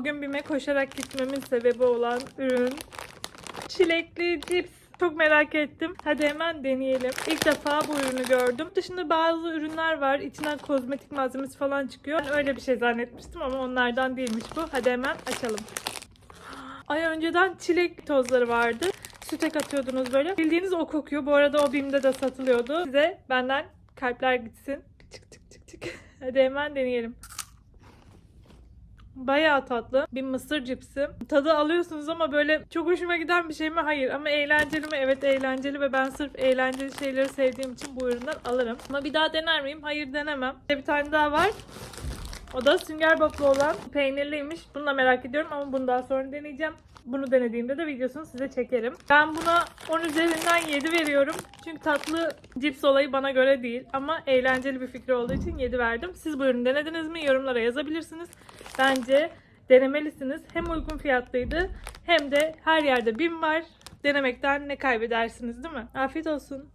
Bugün BİM'e koşarak gitmemin sebebi olan ürün çilekli cips. Çok merak ettim. Hadi hemen deneyelim. İlk defa bu ürünü gördüm. Dışında bazı ürünler var. İçinden kozmetik malzemesi falan çıkıyor. Ben öyle bir şey zannetmiştim ama onlardan değilmiş bu. Hadi hemen açalım. Ay önceden çilek tozları vardı. Süte katıyordunuz böyle. Bildiğiniz o kokuyor. Bu arada o BİM'de de satılıyordu. Size benden kalpler gitsin. Çık çık çık çık. Hadi hemen deneyelim. Bayağı tatlı. Bir mısır cipsi. Tadı alıyorsunuz ama böyle çok hoşuma giden bir şey mi? Hayır. Ama eğlenceli mi? Evet eğlenceli ve ben sırf eğlenceli şeyleri sevdiğim için bu üründen alırım. Ama bir daha dener miyim? Hayır denemem. Bir tane daha var. O da sünger baplı olan peynirliymiş. Bunu da merak ediyorum ama bunu daha sonra deneyeceğim. Bunu denediğimde de videosunu size çekerim. Ben buna 10 üzerinden 7 veriyorum. Çünkü tatlı cips olayı bana göre değil. Ama eğlenceli bir fikir olduğu için 7 verdim. Siz bu ürünü denediniz mi? Yorumlara yazabilirsiniz. Bence denemelisiniz. Hem uygun fiyatlıydı hem de her yerde BİM var. Denemekten ne kaybedersiniz değil mi? Afiyet olsun.